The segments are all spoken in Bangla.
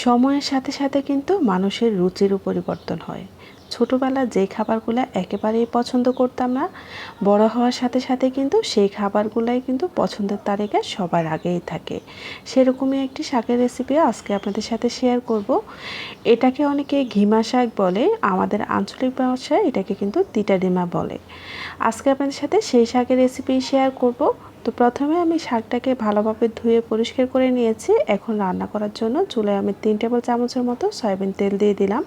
সময়ের সাথে সাথে কিন্তু মানুষের রুচিরও পরিবর্তন হয়। ছোটোবেলা যে খাবারগুলো একেবারেই পছন্দ করতাম না, বড় হওয়ার সাথে সাথে কিন্তু সেই খাবারগুলাই কিন্তু পছন্দের তালিকায় সবার আগেই থাকে। সেরকমই একটি শাকের রেসিপি আজকে আপনাদের সাথে শেয়ার করব। এটাকে অনেকে ঘিমা শাক বলে, আমাদের আঞ্চলিক ভাষায় এটাকে কিন্তু তিতা ডিমা বলে। আজকে আপনাদের সাথে সেই শাকের রেসিপি শেয়ার করব। তো প্রথমে আমি শাকটাকে ভালোভাবে ধুয়ে পরিষ্কার করে নিয়েছি। এখন রান্না করার জন্য চুলায় আমি তিন টেবিল চামচের মতো সয়াবিন তেল দিয়ে দিলাম।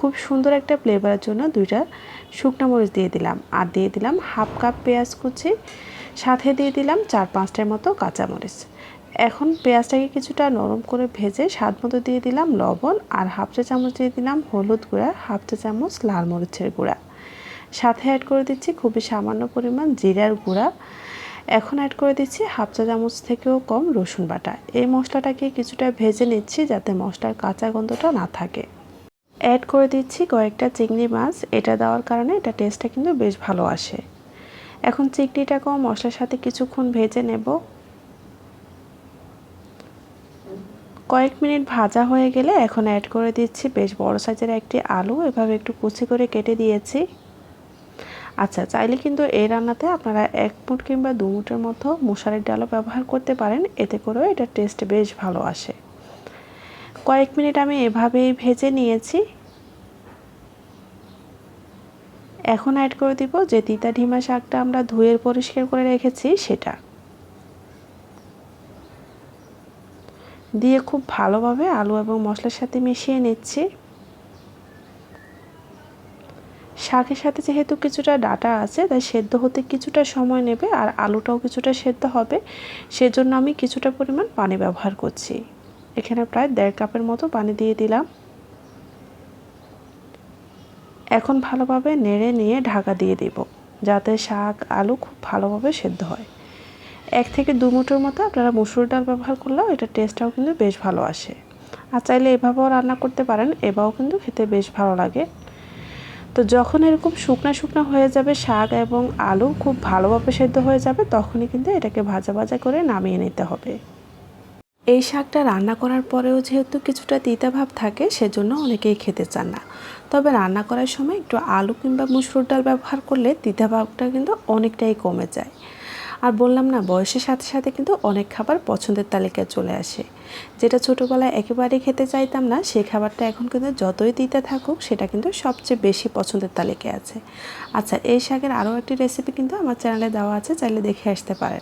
খুব সুন্দর একটা ফ্লেভারের জন্য দুইটা শুকনো মরিচ দিয়ে দিলাম। আর দিয়ে দিলাম হাফ কাপ পেঁয়াজ কুচি, সাথে দিয়ে দিলাম চার পাঁচটার মতো কাঁচামরিচ এখন পেঁয়াজটাকে কিছুটা নরম করে ভেজে স্বাদ মতো দিয়ে দিলাম লবণ আর হাফ চা চামচ দিয়ে দিলাম হলুদ গুঁড়া হাফ চা চামচ লাল মরিচের গুঁড়া। সাথে অ্যাড করে দিচ্ছি খুবই সামান্য পরিমাণ জিরার গুঁড়া। এখন অ্যাড করে দিচ্ছি হাফ চা চামচ থেকেও কম রসুন বাটা। এই মশলাটাকে কিছুটা ভেজে নিচ্ছি যাতে মশলার কাঁচা গন্ধটা না থাকে। অ্যাড করে দিচ্ছি কয়েকটা চিংড়ি মাছ। এটা দেওয়ার কারণে এটা টেস্টটা কিন্তু বেশ ভালো আসে। এখন চিংড়িটাকেও মশলার সাথে কিছুক্ষণ ভেজে নেব। কয়েক মিনিট ভাজা হয়ে গেলে এখন অ্যাড করে দিচ্ছি বেশ বড় সাইজের একটি আলু। এভাবে একটু কুচি করে কেটে দিয়েছি। আচ্ছা চাইলে কিন্তু এই রান্নাতে আপনারা এক মুঠ কিংবা দু মুঠের মতো মশারির ডালও ব্যবহার করতে পারেন। এতে করেও এটা টেস্ট বেশ ভালো আসে। কয়েক মিনিট আমি এভাবেই ভেজে নিয়েছি। এখন অ্যাড করে দিব যে তিতা ঢিমা শাকটা আমরা ধুয়ে পরিষ্কার করে রেখেছি, সেটা। দিয়ে খুব ভালোভাবে আলু এবং মশলার সাথে মিশিয়ে নিচ্ছি। শাকের সাথে যেহেতু কিছুটা ডাটা আছে, তাই সেদ্ধ হতে কিছুটা সময় নেবে আর আলুটাও কিছুটা সেদ্ধ হবে। সেজন্য আমি কিছুটা পরিমাণ পানি ব্যবহার করছি। এখানে প্রায় দেড় কাপের মতো পানি দিয়ে দিলাম। এখন ভালোভাবে নেড়ে নিয়ে ঢাকা দিয়ে দিব, যাতে শাক, আলু খুব ভালোভাবে সেদ্ধ হয়। এক থেকে দু মুঠোর মতো আপনারা মুসুর ডাল ব্যবহার করলেও এটা টেস্টটাও কিন্তু বেশ ভালো আসে। আর চাইলে এভাবেও রান্না করতে পারেন এবারও কিন্তু খেতে বেশ ভালো লাগে। তো যখন এরকম শুকনা শুকনা হয়ে যাবে শাক এবং আলু খুব ভালোভাবে সেদ্ধ হয়ে যাবে, তখনই কিন্তু এটাকে ভাজা ভাজা করে নামিয়ে নিতে হবে। এই শাকটা রান্না করার পরেও যেহেতু কিছুটা তিতা ভাব থাকে, সেজন্য অনেকেই খেতে চান না। তবে রান্না করার সময় একটু আলু কিংবা মুসুর ডাল ব্যবহার করলে তিতা ভাবটা কিন্তু অনেকটাই কমে যায়। আর বললাম না, বয়সের সাথে সাথে কিন্তু অনেক খাবার পছন্দের তালিকায় চলে আসে। যেটা ছোটোবেলায় একেবারেই খেতে চাইতাম না সেই খাবারটা এখন কিন্তু যতই দিতে থাকুক, সেটা কিন্তু সবচেয়ে বেশি পছন্দের তালিকায় আছে। আচ্ছা এই শাকের আরও একটি রেসিপি কিন্তু আমার চ্যানেলে দেওয়া আছে, চাইলে দেখে আসতে পারে